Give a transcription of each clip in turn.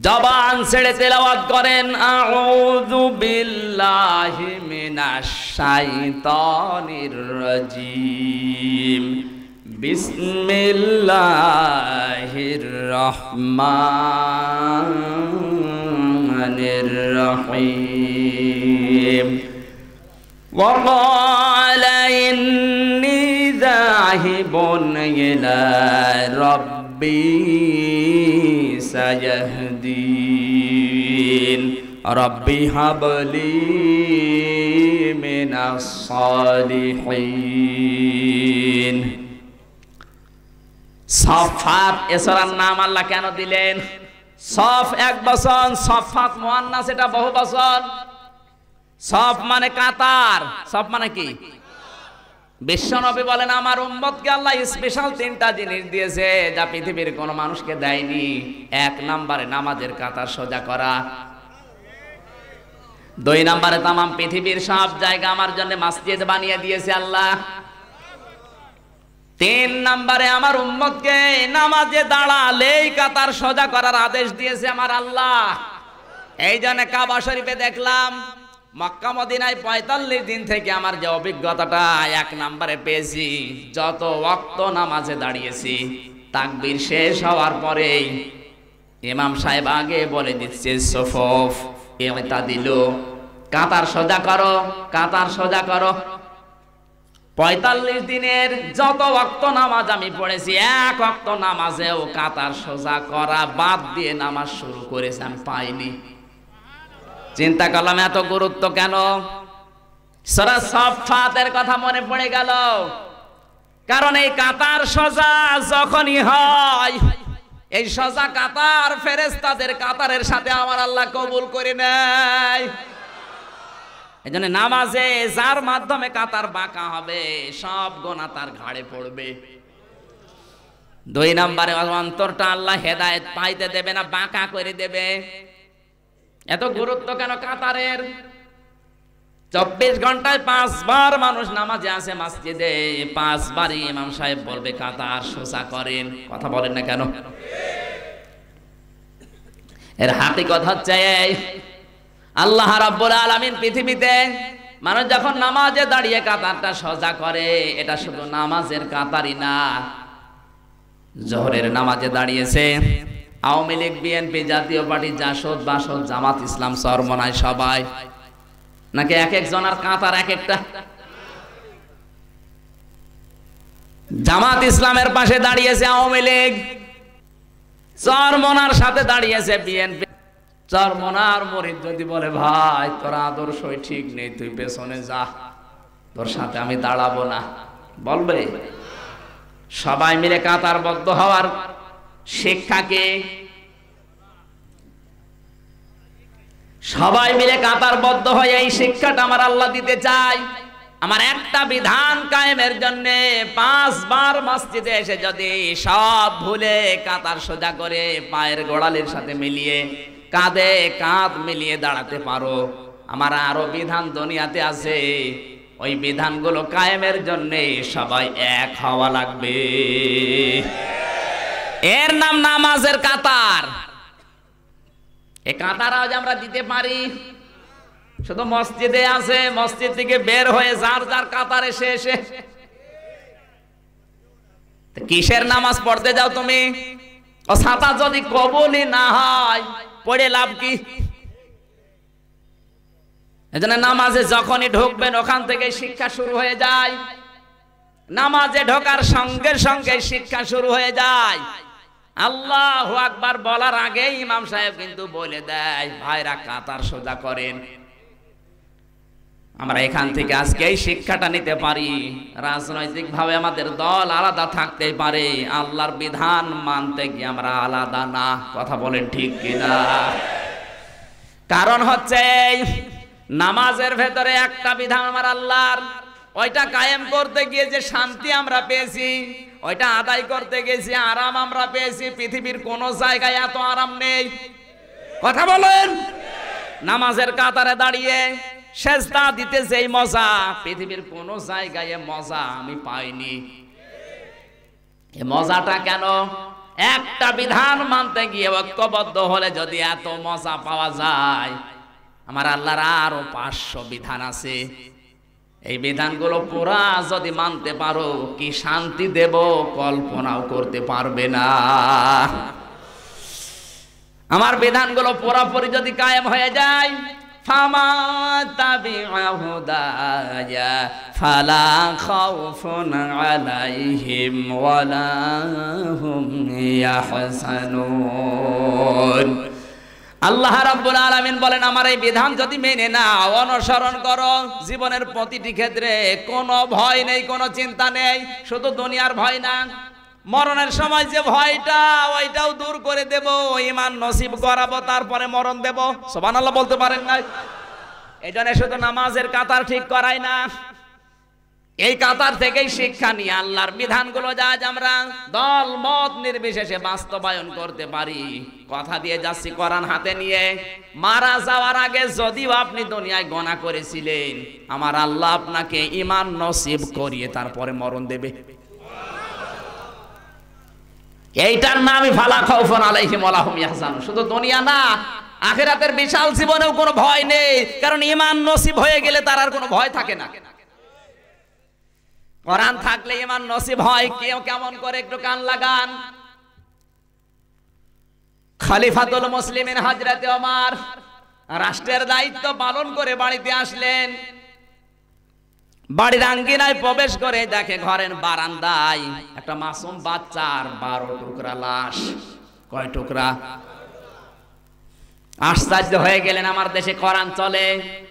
জবান ছেড়ে তেলাওয়াত করেন আউযু বিল্লাহি মিনাশ শাইতানির রাজিম বিসমিল্লাহির রহমানির রহিম وقال إني ذاهب إلى ربي سيهدين ربي هب لي من الصالحين সফাত এসরার নাম আল্লাহ কেন দিলেন সফ এক বছর সফাত মোয়ান্নাস এটা বহু বছর সফ মানে কাতার সফ মানে কি বিশ্বনবী বলেন, আমার উম্মতকে আল্লাহ স্পেশাল তিনটা জিনিস দিয়েছে যা পৃথিবীর কোন মানুষকে দেয়নি। এক নম্বরে নামাজের কাতার সোজা করা। দুই নম্বরে তামাম পৃথিবীর সব জায়গা আমার জন্য মসজিদ বানিয়ে দিয়েছে আল্লাহ। তিন নম্বরে আমার উম্মতকে নামাজে দাঁড়ালেই কাতার সোজা করার আদেশ দিয়েছে আমার আল্লাহ। এই জন্য কাবা শরীফে দেখলাম মক্কা মদিনায় পঁয়তাল্লিশ দিন থেকে আমার যে অভিজ্ঞতাটা, এক নম্বরে পেয়েছি, যত ওয়াক্ত নামাজে দাঁড়িয়েছি, তাকবির শেষ হওয়ার পরেই ইমাম সাহেব আগে বলে দিচ্ছে, সফফ তা দিল। কাতার সোজা করো, কাতার সোজা করো। পঁয়তাল্লিশ দিনের যত অক্ত নামাজ আমি পড়েছি, এক অক্ত নামাজেও কাতার সোজা করা বাদ দিয়ে নামাজ শুরু করেছি, আমি পাইনি। চিন্তা করলাম এত গুরুত্ব কেন? সরা সফাতের কথা মনে পড়ে গেল। কারণ এই কাতার সজা যখনই হয়, এই সজা কাতার ফেরেস্তাদের কাতারের সাথে আমার আল্লাহ কবুল করে নেয়। এই জন্য নামাজে যার মাধ্যমে কাতার বাঁকা হবে, সব গোনা তার ঘাড়ে পড়বে। দুই নম্বরে অন্তরটা আল্লাহ হেদায়েত পাইতে দেবে না, বাঁকা করে দেবে। এত গুরুত্ব কেন কাতারের? চব্বিশ ঘন্টায় পাঁচবার মানুষ নামাজে আছে মসজিদে, পাঁচবারই ইমাম সাহেব বলবে, কাতার সোজা করেন। কথা বলেন না কেন? এর হাতে কথা হচ্ছে আল্লাহ রাব্বুল আলামিন পৃথিবীতে মানুষ যখন নামাজে দাঁড়িয়ে কাতারটা সোজা করে, এটা শুধু নামাজের কাতারই না, জোহরের নামাজে দাঁড়িয়েছে। Awami League, BNP Jatiya Party, JASAD, BASAD, Jamaat, ইসলাম, সরমনায় সবাই। নাকি এক একজনের কাতার এক একটা? জামাত ইসলামের পাশে দাঁড়িয়েছে আওয়ামী লীগ। চরমনার সাথে দাঁড়িয়েছে বিএনপি। চরমনার মরিদ যদি বলে, ভাই, তোর আদর্শই ঠিক নেই, তুই পেছনে যা। তোর সাথে আমি দাঁড়াবো না। বলবে। সবাই মিলে কাতারবদ্ধ হওয়ার শিক্ষাকে সবাই মিলে কাতারবদ্ধ হয়ে এই শিক্ষাটা আমার আল্লাহ দিতে চাই আমার একটা বিধান কায়েমের জন্য পাঁচবার মসজিদে এসে যদি সব ভুলে কাতার সোজা করে পায়ের গোড়ালির সাথে মিলিয়ে কাঁধে কাঁধ মিলিয়ে দাঁড়াতে পারো। আমার আরও বিধান দুনিয়াতে আছে। ওই বিধানগুলো কায়েমের জন্য সবাই এক হওয়া লাগবে। এর নাম নামাজের কাতার। এই কাতার আজ আমরা দিতে পারি। শুধু মসজিদে আছে, মসজিদ থেকে বের হয়ে যার যার কাতার এসে। এসে কিসের নামাজ পড়তে যাও তুমি? ও ছাতা যদি কবুলই না হয়, পড়ে লাভ কি? এজন্য নামাজে যখনই ঢুকবেন, ওখান থেকে শিক্ষা শুরু হয়ে যায়। নামাজে ঢোকার সঙ্গে সঙ্গে শিক্ষা শুরু হয়ে যায়। আল্লাহ আকবার বলার আগে ইমাম সাহেব কিন্তু বলে দেয়, ভাইরা কাতার সোজা করেন। আমরা এখান থেকে আজকে এই শিক্ষাটা নিতে পারি। রাজনৈতিক ভাবে আমাদের দল আলাদা থাকতে পারে। আল্লাহর বিধান মানতে গিয়ে আমরা আলাদা না। কথা বলেন ঠিক কিনা? কারণ হচ্ছে নামাজের ভেতরে একটা বিধান আমার আল্লাহর। ওইটা কায়েম করতে গিয়ে যে শান্তি আমরা পেয়েছি ওইটা আদায় করতে গেছি, আরাম আমরা পেয়েছি, পৃথিবীর কোন জায়গায় এত আরাম নেই। কথা বলেন? নামাজের কাতারে দাঁড়িয়ে সেজদা দিতে যেই মজা, পৃথিবীর কোন জায়গায় মজা আমি পাইনি। মজাটা কেন? একটা বিধান মানতে গিয়ে ঐক্যবদ্ধ হলে যদি এত মজা পাওয়া যায়, আমার আল্লাহর আরও পাঁচশো বিধান আছে। এই বিধানগুলো পুরা যদি মানতে পারো, কি শান্তি দেব? কল্পনাও করতে পারবে না। আমার বিধানগুলো পুরোপুরি যদি কায়েম হয়ে যায় ফালা আল্লাহ রাব্বুল আলামিন বলেন, আমার এই বিধান যদি মেনে নাও, অনুসরণ করো। জীবনের প্রতিটি ক্ষেত্রে কোনো ভয় নেই, কোনো চিন্তা নেই। শুধু দুনিয়ার ভয় না, মরণের সময় যে ভয়টা, ওইটাও দূর করে দেব। ইমান নসিব করাবো, তারপরে মরণ দেব। সুবহানাল্লাহ বলতে পারেন না এই জন্য শুধু নামাজের কাতার ঠিক করাই না। এই কাতার থেকেই শিক্ষা নিয়ে আল্লাহর বিধানগুলো যা আজ আমরা দল, মত নির্বিশেষে বাস্তবায়ন করতে পারি। কথা দিয়ে যাচ্ছি কোরআন হাতে নিয়ে। মারা যাওয়ার আগে যদিও আপনি দুনিয়ায় গণা করেছিলেন, আমার আল্লাহ আপনাকে ইমান নসিব করিয়ে তারপরে মরণ দেবে। এইটার নামই ফালা খাউফুন আলাইহিম ওয়া লাহুম শুধু দুনিয়া না, আখিরাতের বিশাল জীবনেও কোনো ভয় নেই, কারণ ইমান নসিব হয়ে গেলে তার আর কোনো ভয় থাকে না। কোরআন থাকলে ইমান নসিব হয়, কেউ কেমন করে একটু কান লাগান। খলিফাতুল মুসলিমিন হযরতে ওমর রাষ্ট্রের দায়িত্ব পালন করে বাড়িতে আসলেন। বাড়ির আঙ্গিনায় প্রবেশ করে দেখে ঘরের বারান্দায় একটা মাসুম বাচ্চার বারো টুকরা লাশ। কয় টুকরা? আশ্চর্য হয়ে গেলেন আমার দেশে কোরআন চলে।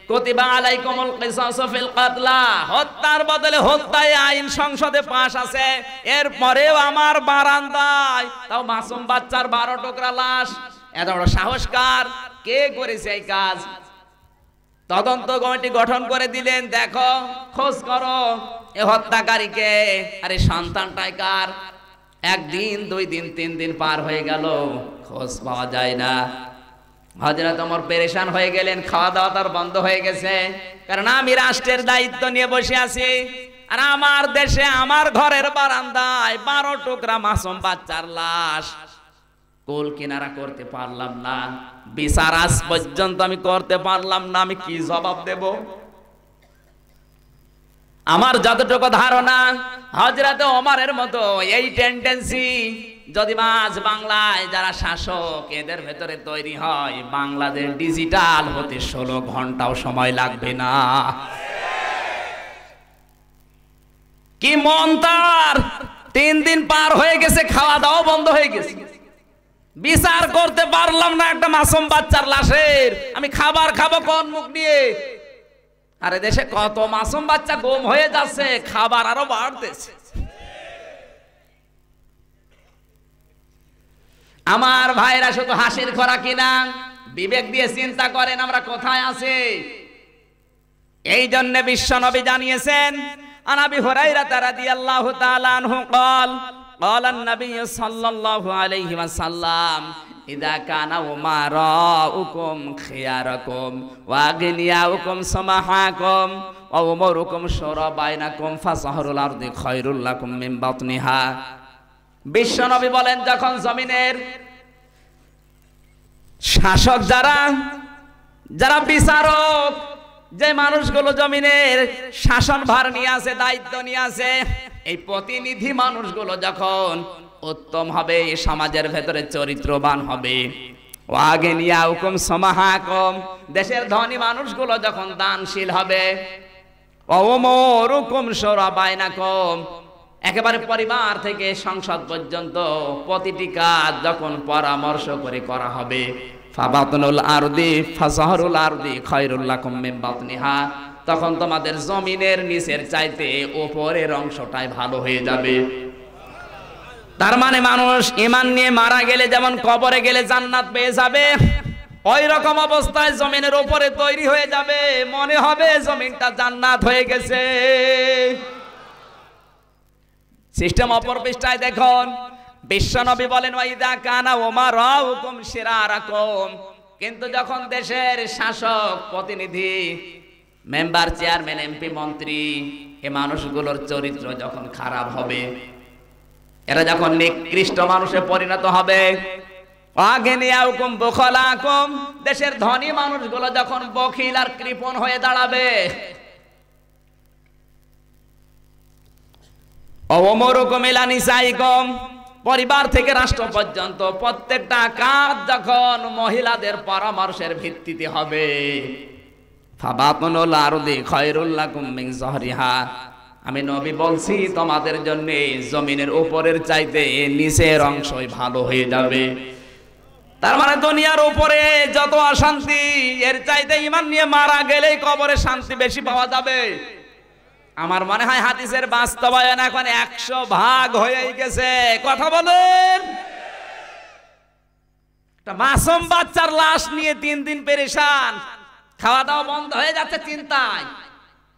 কতিবা আলাইকুমুল কিসাসু ফিল কাতলা। হত্যার বদলে হত্যায় আইন সংসদে পাশ আছে। এরপরেও আমার বারান্দায়। তাও মাসুম বাচ্চার বারো টুকরা লাশ। এত বড় সাহসকার। কে করেছে এই কাজ? তদন্ত কমিটি গঠন করে দিলেন, দেখো, খোঁজ করো, এ হত্যাকারীকে আরে, সন্তানটাই কার? একদিন, দুই দিন, তিন দিন পার হয়ে গেল। খোঁজ পাওয়া যায় না। হজরত তোমার পেরেশান হয়ে গেলেন খাওয়া দাওয়া তার বন্ধ হয়ে গেছে। কারণ আমি রাষ্ট্রের দায়িত্ব নিয়ে বসে আছি। আর আমার দেশে, আমার ঘরের বারান্দায় বারো টুকরা মাসুম বাচ্চার লাশ। কোল কিনারা করতে পারলাম না। বিচার আজ পর্যন্ত আমি করতে পারলাম না, আমি কি জবাব দেব? আমার যতটুকু ধারণা হজরত ওমারের মতো এই টেন্ডেন্সি যদি আজ বাংলায় যারা শাসক, এদের ভেতরে তৈরি হয় বাংলাদেশ ডিজিটাল হতে ষোলো ঘন্টাও সময় লাগবে না। কি মন তার? তিন দিন পার হয়ে গেছে খাওয়া দাওয়া বন্ধ হয়ে গেছে। বিচার করতে পারলাম না একটা মাসুম বাচ্চার লাশের। আমি খাবার খাব কোন মুখ নিয়ে আরে দেশে কত মাসুম বাচ্চা গম হয়ে যাচ্ছে, খাবার আরও বাড়তেছে। আমার ভাইরা শুধু হাসির খরা কিনা বিবেক দিয়ে চিন্তা করেন আমরা কোথায় আছি এই জন্য বিশ্ব নবী জানিয়েছেন আনাবি হুরাইরা রাদিয়াল্লাহু তাআলা আনহু قال قال النبي صلى الله عليه وسلم إذا كان أمراؤكم خياركم وأغنياؤكم سمحاكم وأموركم شورى بينكم فسهر الأرض خير لكم من بطنها বিশ্বনবী বলেন যখন জমিনের শাসক যারা যারা বিচারক, যে মানুষগুলো জমিনের শাসন ভার নিয়ে আছে, দায়িত্ব নিয়ে আছে, এই প্রতিনিধি মানুষগুলো যখন উত্তম হবে সমাজের ভেতরে চরিত্রবান হবে। আগে নিয়া হুকুম সমাহাকম দেশের ধনী মানুষগুলো যখন দানশীল হবে অমরুকুম সরা বায়নাকম একেবারে পরিবার থেকে সংসদ পর্যন্ত প্রতিটি কাজ যখন পরামর্শ করে করা হবে। ফাবাতনুল আরদি আরদি খয়রুল্লাকুম মিন বাতনিহা। তখন তোমাদের জমিনের নিচের চাইতে ওপরের অংশটাই ভালো হয়ে যাবে। তার মানে মানুষ ইমান নিয়ে মারা গেলে যেমন কবরে গেলে জান্নাত পেয়ে যাবে ওই রকম অবস্থায় জমিনের উপরে তৈরি হয়ে যাবে। মনে হবে জমিনটা জান্নাত হয়ে গেছে। সিস্টেম অপর পৃষ্ঠায় দেখুন। বিশ্বনবী বলেন, ওয়াইদা কানা ওমার হুকুম শিরারাকুম। কিন্তু যখন দেশের শাসক প্রতিনিধি, মেম্বার চেয়ারম্যান, এমপি, মন্ত্রী, এ মানুষগুলোর চরিত্র যখন খারাপ হবে, এরা যখন নিকৃষ্ট মানুষে পরিণত হবে দেশের ধনী মানুষগুলো যখন বখিল আর কৃপণ হয়ে দাঁড়াবে পরিবার থেকে রাষ্ট্র পর্যন্ত প্রত্যেকটা কাজ যখন মহিলাদের পরামর্শের ভিত্তিতে হবে। আমি নবী বলছি, তোমাদের জন্য জমিনের উপরের চাইতে নিচের অংশই ভালো হয়ে যাবে। তার মানে দুনিয়ার উপরে যত অশান্তি, এর চাইতে ইমান নিয়ে মারা গেলেই কবরে শান্তি বেশি পাওয়া যাবে। আমার মনে হয় হাদিসের বাস্তবায়ন এখন একশো ভাগ হয়ে গেছে। কথা বলেন। মাসুম বাচ্চার লাশ নিয়ে তিন দিন পেরেশান। খাওয়া দাওয়া বন্ধ হয়ে যাচ্ছে চিন্তায়।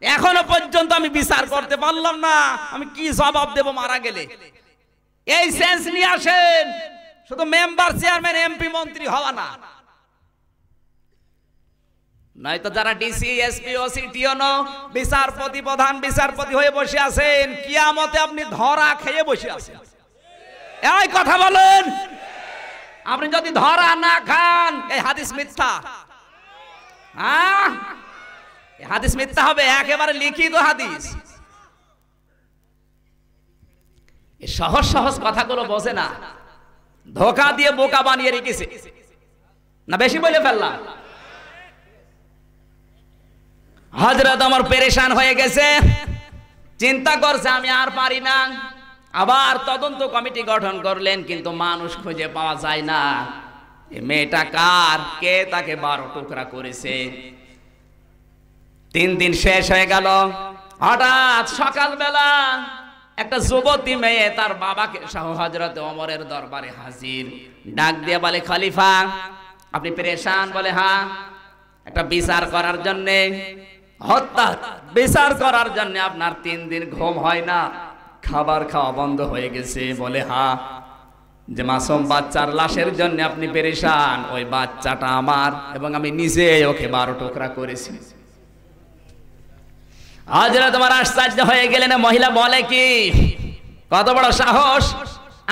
এখনও পর্যন্ত আমি বিচার করতে পারলাম না। আমি কি জবাব দেব মারা গেলে? এই সেন্স নিয়ে আসেন। শুধু মেম্বার, চেয়ারম্যান, এমপি, মন্ত্রী হওয়া না। নয়তো যারা ডিসি এসপি ওসি টিওনো বিচারপতি, প্রধান বিচারপতি হয়ে বসে আছেন, কিয়ামতে আপনি ধরা খেয়ে বসে আছেন। এই কথা বলেন। আপনি যদি ধরা না খান, এই হাদিস মিথ্যা। হ্যাঁ? হাদিস মিথ্যা হবে, একেবারে লিখিত হাদিস। সহজ সহজ কথাগুলো বোঝে না। ধোকা দিয়ে বোকা বানিয়ে রেখেছে। না, বেশি বলে ফেললাম। হজরত আমার পেরেশান হয়ে গেছে। চিন্তা করছে, আমি আর পারি না। আবার তদন্ত কমিটি গঠন করলেন, কিন্তু মানুষ খুঁজে পাওয়া যায় না। মেয়েটা কার? কে তাকে বারো টুকরা করেছে? তিন দিন শেষ হয়ে গেল। হঠাৎ সকালবেলা একটা যুবতী মেয়ে তার বাবাকে শাহ হজরত অমরের দরবারে হাজির। ডাক দিয়ে বলে, খলিফা, আপনি পেরেশান? বলে হ্যাঁ একটা বিচার করার জন্যে হত্যা বিচার করার জন্য আপনার তিন দিন ঘুম হয় না। খাবার খাওয়া বন্ধ হয়ে গেছে বলে, হা, যে মাসুম বাচ্চার লাশের জন্য আপনি পেরেশান। ওই বাচ্চাটা আমার এবং আমি নিজে ওকে বারো টুকরা করেছি। হাজরা তোমার আশ্চর্য হয়ে গেলেন মহিলা বলে কি, কত বড় সাহস।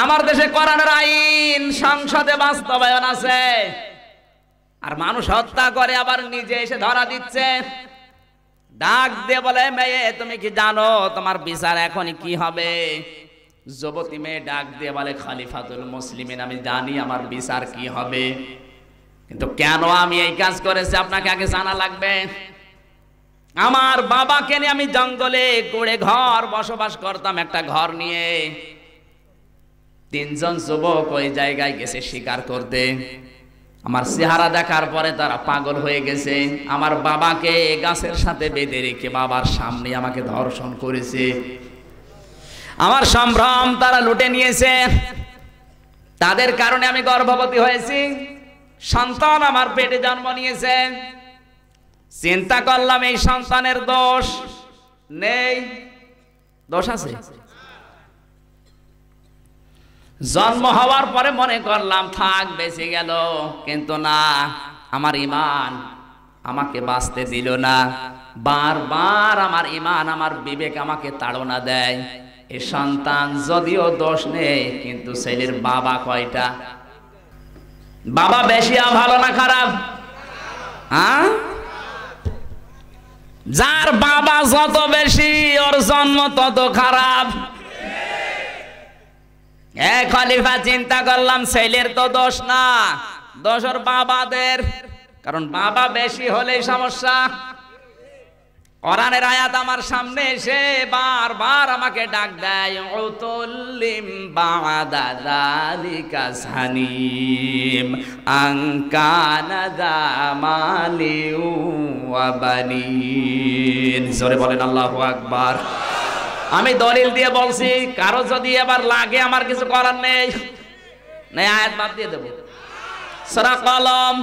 আমার দেশে করানোর আইন, সংসদে বাস্তবায়ন আছে। আর মানুষ হত্যা করে আবার নিজে এসে ধরা দিচ্ছে। ডাক দিয়ে বলে, মেয়ে, তুমি কি জানো তোমার বিচার এখন কি হবে? যুবতী মেয়ে ডাক দিয়ে বলে, খালিফাতুল মুসলিমিন, আমি জানি আমার বিচার কি হবে। কিন্তু কেন আমি এই কাজ করেছি? আপনাকে আগে জানা লাগবে। আমার বাবাকে নিয়ে আমি জঙ্গলে গড়ে ঘর বসবাস করতাম, একটা ঘর নিয়ে। তিনজন যুবক ওই জায়গায় গেছে শিকার করতে। আমার চেহারা দেখার পরে তারা পাগল হয়ে গেছে। আমার বাবাকে গাছের সাথে বেঁধে রেখে বাবার সামনে আমাকে ধর্ষণ করেছে। আমার সম্ভ্রম তারা লুটে নিয়েছে। তাদের কারণে আমি গর্ভবতী হয়েছি। সন্তান আমার পেটে জন্ম নিয়েছে। চিন্তা করলাম এই সন্তানের দোষ নেই। দোষ আছে? জন্ম হওয়ার পরে মনে করলাম, থাক, বেঁচে গেল। কিন্তু না, আমার ইমান আমাকে বাঁচতে দিল না। বারবার আমার ইমান, আমার বিবেক আমাকে তাড়না দেয়। এ সন্তান যদিও দোষ নেই, কিন্তু ছেলের বাবা কয়টা? বাবা বেশি ভালো না খারাপ? হ্যাঁ? যার বাবা যত বেশি, ওর জন্ম তত খারাপ। এ খলিফা চিন্তা করলাম, ছেলের তো দোষ না। দোষ ওর বাবাদের। কারণ বাবা বেশি হলেই সমস্যা। কোরআনের আয়াত আমার সামনে এসে বারবার আমাকে ডাক দেয় উতুল্লিম বাদা যালিকা সানিম আনকানা দামালি ওয়া বানিন। জোরে বলেন আল্লাহু আকবার। আমি দলিল দিয়ে বলছি, কারও যদি এবার লাগে, আমার কিছু করার নেই। আয়াত বাদ দিয়ে দেবো। সরা কলম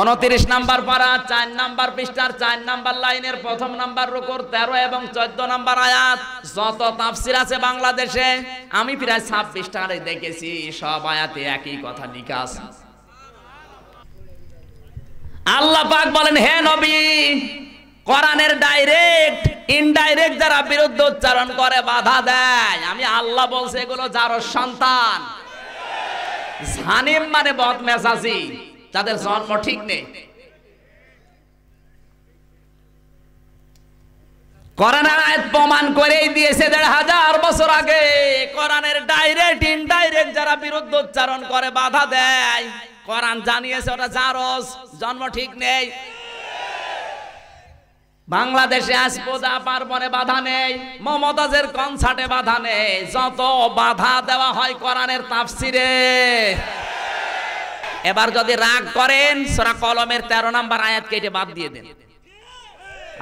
উনত্রিশ নাম্বার পারা, চার নাম্বার পৃষ্ঠার চার নাম্বার লাইনের প্রথম নাম্বার রুকুর তেরো এবং চোদ্দ নাম্বার আয়াত। যত তাফসির আছে বাংলাদেশে, আমি প্রায় ছাব্বিশটারে দেখেছি, সব আয়াতে একই কথা লিখা আছে। আল্লাহ পাক বলেন, হে নবী কোরআনের ডাইরেক্ট ইনডাইরেক্ট যারা বিরুদ্ধ উচ্চারণ করে, বাধা দেয়। আমি আল্লাহ বলছে, এগুলো যার সন্তান। জানিম মানে বদ মেজাজি যাদের জন্ম ঠিক নেই। করেই দিয়েছে দেড় হাজার বছর আগে ডাইরেক্ট ইনডাইরেক্ট যারা বিরুদ্ধ উচ্চারণ করে, বাধা দেয়। কোরআন জানিয়েছে ওটা জারস জন্ম ঠিক নেই। বাংলাদেশে আজ পূজা পার্বণে বাধা নেই, মমতাজের কনসার্টে বাধা নেই, যত বাধা দেওয়া হয় কোরআনের তাফসিরে। এবার যদি রাগ করেন, সোরা কলমের তেরো নাম্বার আয়াত কেটে বাদ দিয়ে দেন।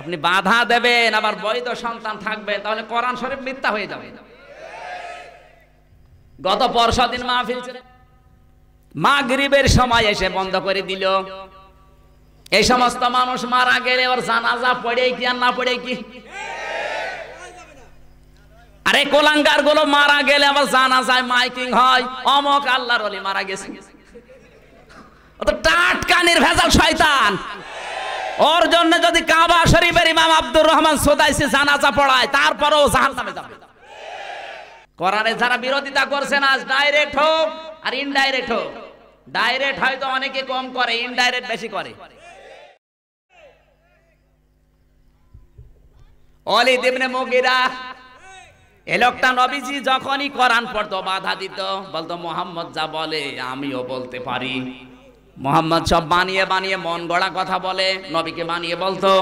আপনি বাধা দেবেন, আবার বৈধ সন্তান থাকবে, তাহলে কোরআন শরীফ মিথ্যা হয়ে যাবে। গত পরশু দিন মাহফিল মাগরিবের সময় এসে বন্ধ করে দিল। এই সমস্ত মানুষ মারা গেলে ওর জানাজা পড়ে কি আর না পড়ে কি? আরে কোলাঙ্গারগুলো মারা গেলে আবার জানাজায় মাইকিং হয়। অমক আল্লাহর অলি মারা গেছে। ও তো টাটকানির ভেজাল শয়তান। ওর জন্য যদি কাবা শরীফের ইমাম আব্দুর রহমান সোদাইসি জানাজা পড়ায়, তারপরেও জাহান নামে যাবে যারা বিরোধিতা করছেন আজ ডাইরেক্ট হোক আর ইনডাইরেক্ট হোক। ডাইরেক্ট হয়তো অনেকে কম করে ইনডাইরেক্ট বেশি করে। অলি দেবনে মগিরা। এ লোকটা নবীজি যখনই কোরআন পড়তো, বাধা দিত, বলতো, মোহাম্মদ যা বলে, আমিও বলতে পারি। মোহাম্মদ সব বানিয়ে বানিয়ে মন গড়া কথা বলে, নবীকে বানিয়ে বলতো।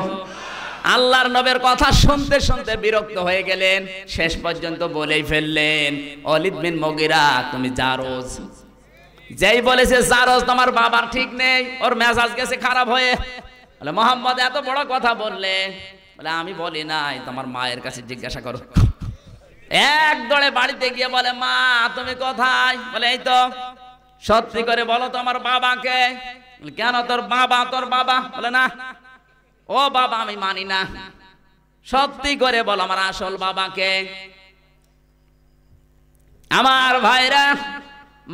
আল্লাহর নবের কথা শুনতে শুনতে বিরক্ত হয়ে গেলেন, শেষ পর্যন্ত বলেই ফেললেন, অলিদ বিন মগিরা, তুমি জারোজ যেই বলেছে জারোজ তোমার বাবার ঠিক নেই, ওর মেজাজ গেছে খারাপ হয়ে। মোহাম্মদ, এত বড় কথা বললে বলে, আমি বলি নাই, তোমার মায়ের কাছে জিজ্ঞাসা করো। এক দড়ে বাড়িতে গিয়ে বলে, মা, তুমি কোথায়? বলে, এই তো, সত্যি করে বলো তোমার বাবাকে। কেন তোর বাবা তোর বাবা? বলে, না, ও বাবা আমি মানি না। সত্যি করে বল আমার আসল বাবাকে। আমার ভাইরা,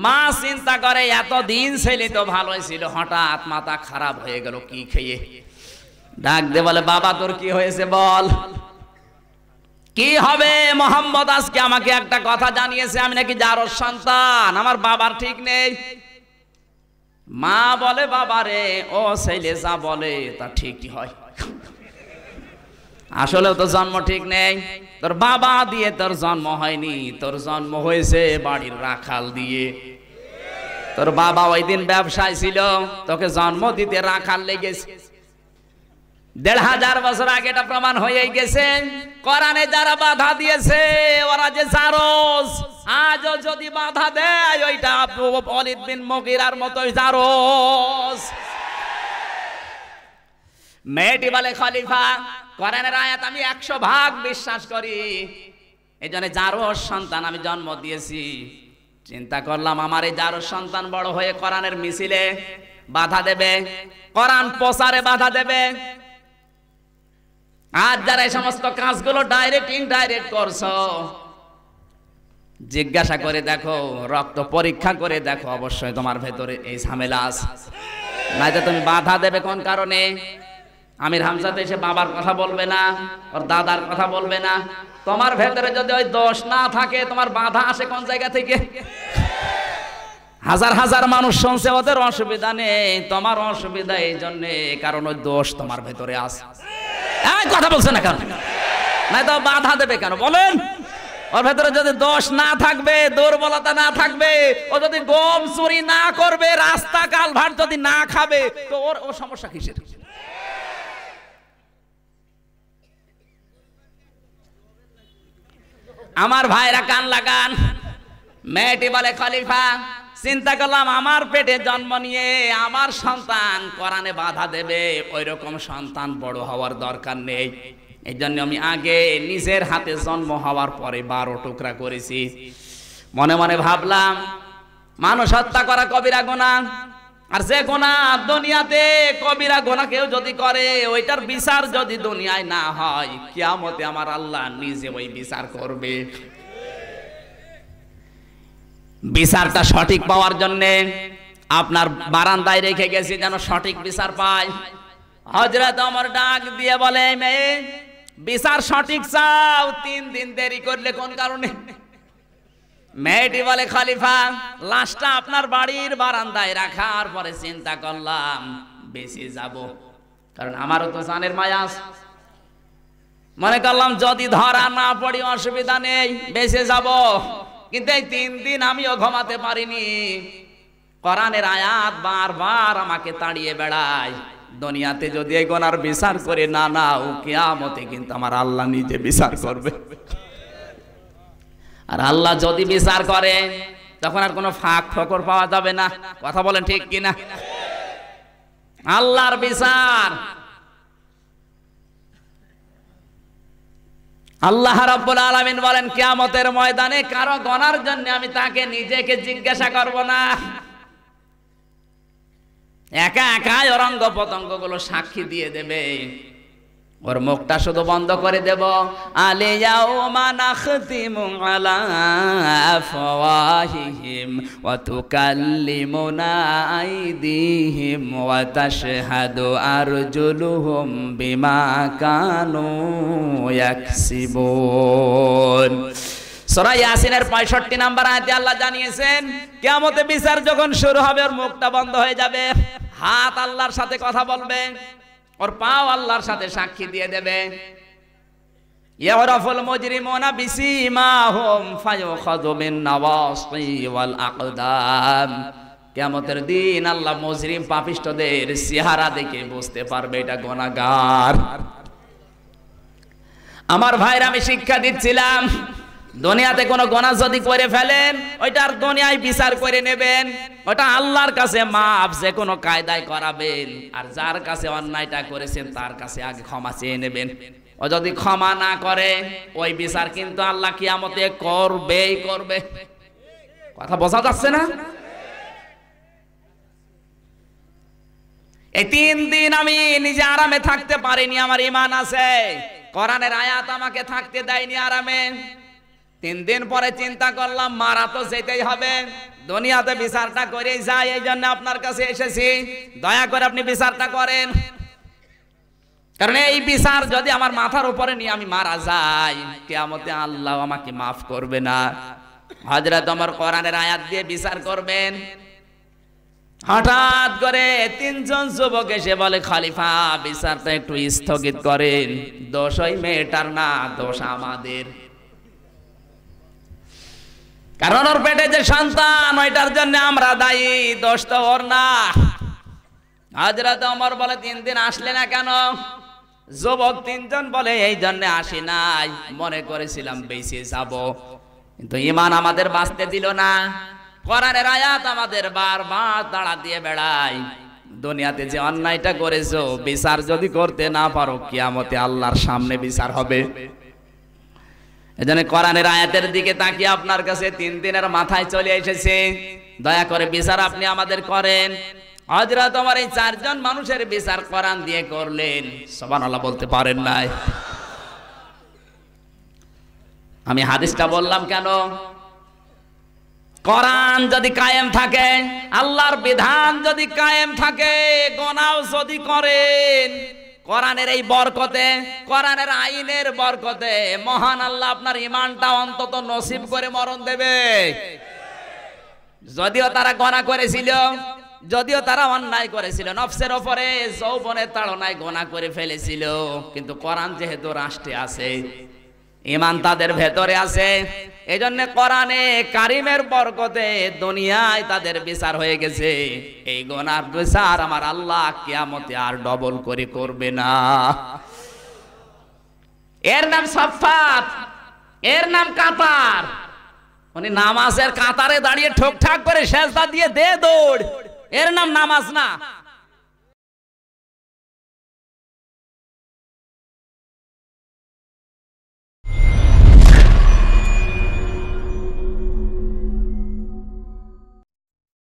মা চিন্তা করে এত দিন ছেলে তো ভালোই ছিল, হঠাৎ মাথা খারাপ হয়ে গেল, কি খেয়ে? ডাক দে বলে, বাবা, তোর কি হয়েছে বল? কি হবে? মোহাম্মদ আজকে আমাকে একটা কথা জানিয়েছে, আমি নাকি যারোর সন্তান, আমার বাবার ঠিক নেই। মা বলে বাবারে ও ছেলে যা বলে, তা ঠিকই হয়। আসলে তো জন্ম ঠিক নেই। তোর বাবা দিয়ে তোর জন্ম হয়নি, তোর জন্ম হয়েছে বাড়ির রাখাল দিয়ে। তোর বাবা ওই দিন ব্যবসায় ছিল, তোকে জন্ম দিতে রাখাল লেগেছে। দেড় হাজার বছর আগে এটা প্রমাণ হয়ে গেছে। কোরআনে যারা বাধা দিয়েছে, ওরা যে জারজ আজও যদি বাধা দেয়, ওইটা অলিদ বিন মগিরার মতোই জারজ মেয়েটি বলে, খলিফা, কোরআনের আয়াত আমি একশো ভাগ বিশ্বাস করি। এই জন্য জারজ সন্তান আমি জন্ম দিয়েছি। চিন্তা করলাম, আমার এই জারজ সন্তান বড় হয়ে কোরআনের মিছিলে বাধা দেবে, কোরআন প্রচারে বাধা দেবে। আর যারা এই সমস্ত কাজগুলো ডাইরেক্ট ইনডাইরেক্ট করছ, জিজ্ঞাসা করে দেখো, রক্ত পরীক্ষা করে দেখো, অবশ্যই তোমার ভেতরে এই ঝামেলা আছে। নয়তো তুমি বাধা দেবে কোন কারণে? আমির হামজাতে এসে বাবার কথা বলবে না, ওর দাদার কথা বলবে না। তোমার ভেতরে যদি ওই দোষ না থাকে, তোমার বাধা আসে কোন জায়গা থেকে? হাজার হাজার মানুষ শুনছে, ওদের অসুবিধা নেই, তোমার অসুবিধা এই জন্যে, কারণ ওই দোষ তোমার ভেতরে আছে। কথা বলছে না কেন? নাই তো বাধা দেবে কেন? বলেন। ওর ভেতরে যদি দোষ না থাকবে, দুর্বলতা না থাকবে, ও যদি গম চুরি না করবে, রাস্তা কালভার যদি না খাবে, তো ওর ও সমস্যা কিসের? আমার ভাইরা কান লাগান। মেয়েটি বলে, খলিফা চিন্তা করলাম, আমার পেটে জন্ম নিয়ে আমার সন্তান কোরআনে বাধা দেবে ওই রকম সন্তান বড় হওয়ার দরকার নেই। এই জন্য আমি আগে নিজের হাতে জন্ম হওয়ার পরে বারো টুকরা করেছি। মনে মনে ভাবলাম, মানুষ হত্যা করা কবিরা গোনা, আর যে গোনা দুনিয়াতে কবিরা গোনা কেউ যদি করে, ওইটার বিচার যদি দুনিয়ায় না হয়, কিয়ামতে আমার আল্লাহ নিজে ওই বিচার করবে। বিচারটা সঠিক পাওয়ার জন্য আপনার বারান্দায় রেখে গেছি যেন সঠিক বিচার পায় হজরত আমার ডাক দিয়ে বলে মেয়ে, বিচার সঠিক চাও, তিন দিন দেরি করলে কোন কারণে? মেয়েটি বলে, খলিফা, লাশটা আপনার বাড়ির বারান্দায় রাখার পরে চিন্তা করলাম বেশি যাব। কারণ আমারও তো জানের মায়াস মনে করলাম যদি ধরা না পড়ি, অসুবিধা নেই, বেঁচে যাব। কিন্তু এই তিন দিন আমিও ঘুমাতে পারিনি। কোরআনের আয়াত বারবার আমাকে তাড়িয়ে বেড়ায়। দুনিয়াতে যদি এই গোনার বিচার করে না না নাও, কিয়ামতে কিন্তু আমার আল্লাহ নিজে বিচার করবে। আর আল্লাহ যদি বিচার করে, তখন আর কোনো ফাঁক ফকর পাওয়া যাবে না। কথা বলেন ঠিক কিনা? আল্লাহর বিচার। আল্লাহ রাব্বুল আলামিন বলেন, কিয়ামতের ময়দানে কারও গনার জন্য আমি তাকে নিজেকে জিজ্ঞাসা করব না। একা একাই অরঙ্গ পতঙ্গগুলো সাক্ষী দিয়ে দেবে। ওর মুখটা শুধু বন্ধ করে দেব। আলিয়াউমা নাখতিমু আলা আফওয়াহিহিম ওয়া তুকাল্লিমুনা আইদিহিম ওয়া তাশহাদু আরজুলুহুম বিমা কানু ইয়াকসিবুন। সূরা ইয়াসিনের 65 নাম্বার আয়াতে আল্লাহ জানিয়েছেন, কিয়ামতে বিচার যখন শুরু হবে, ওর মুখটা বন্ধ হয়ে যাবে। হাত আল্লাহর সাথে কথা বলবে। ওর পাও আল্লাহর সাথে সাক্ষী দিয়ে দেবে। ইয়ারাফুল মুজরিমুনা বিসিমাহুম ফায়ুখাযু বিন নাওয়াসি ওয়াল আকদাম। কিয়ামতের দিন আল্লাহ মুজরিম পাপিষ্ঠদের চেহারা দেখে বুঝতে পারবে এটা গুনাহগার। আমার ভাইরা আমি শিক্ষা দিচ্ছিলাম দুনিয়াতে কোনো গোনা যদি করে ফেলেন ওইটার দুনিয়ায় বিচার করে নেবেন। ওটা আল্লাহর কাছে মাপ যে কোনো কায়দায় করাবেন। আর যার কাছে অন্যায়টা করেছেন, তার কাছে আগে ক্ষমা চেয়ে নেবেন। ও যদি ক্ষমা না করে, ওই বিচার কিন্তু আল্লাহ কিয়ামতে করবেই করবে। কথা বোঝা যাচ্ছে না? এই তিন দিন আমি নিজে আরামে থাকতে পারিনি, আমার ইমান আছে। কোরআনের আয়াত আমাকে থাকতে দেয়নি আরামে। তিন দিন পরে চিন্তা করলাম, মারা তো যেতেই হবে। দুনিয়াতে বিচারটা করেই যাই এই জন্য আপনার কাছে এসেছি। দয়া করে আপনি বিচারটা করেন। কারণ এই বিচার যদি আমার মাথার উপরে নিয়ে আমি মারা যাই, কেয়ামতে আল্লাহ আমাকে মাফ করবে না। হজরত আমার কোরআনের আয়াত দিয়ে বিচার করবেন। হঠাৎ করে তিনজন যুবক এসে বলে, খলিফা, বিচারটা একটু স্থগিত করেন। দোষ ওই মেয়েটার না, দোষ আমাদের। কারণ ওর পেটে যে সন্তান, ওইটার জন্য আমরা দায়ী, দোষ তো ওর না। হাজরাত অমর বলে, তিন দিন আসলে না কেন? যুবক তিনজন বলে, এই জন্য আসি নাই, মনে করেছিলাম বেঁচে যাব। কিন্তু ইমান আমাদের বাঁচতে দিল না। কোরআনের আয়াত আমাদের বারবার দাঁড়া দিয়ে বেড়াই দুনিয়াতে যে অন্যায়টা করেছ, বিচার যদি করতে না পারো, কিয়ামতে আল্লাহর সামনে বিচার হবে। এজন্য কোরআনের আয়াতের দিকে তাকিয়ে আপনার কাছে তিন দিনের মাথায় চলে এসেছে। দয়া করে বিচার আপনি আমাদের করেন। হজরত আমার এই চারজন মানুষের বিচার কোরআন দিয়ে করলেন। সবান বলতে পারেন নাই। আমি হাদিসটা বললাম কেন? কোরআন যদি কায়েম থাকে, আল্লাহর বিধান যদি কায়েম থাকে, গোনাও যদি করেন। কোরআনের এই বরকতে, কোরআনের আইনের বরকতে মহান আল্লাহ আপনার ইমানটা অন্তত নসিব করে মরণ দেবে। যদিও তারা গনা করেছিল, যদিও তারা অন্যায় করেছিল, নফসের ওপরে, যৌবনের তাড়নায় গোনা করে ফেলেছিল, কিন্তু কোরআন যেহেতু রাষ্ট্রে আছে ইমান তাদের ভেতরে আছে। এই জন্য কোরআনে কারিমের বরকতে দুনিয়ায় তাদের বিচার হয়ে গেছে। এই গোনার বিচার আমার আল্লাহ কিয়ামতে আর ডবল করে করবে না। এর নাম সাফাত এর নাম কাতার। উনি নামাজের কাতারে দাঁড়িয়ে ঠোক ঠাক করে শেষদা দিয়ে দে দৌড়। এর নাম নামাজ না।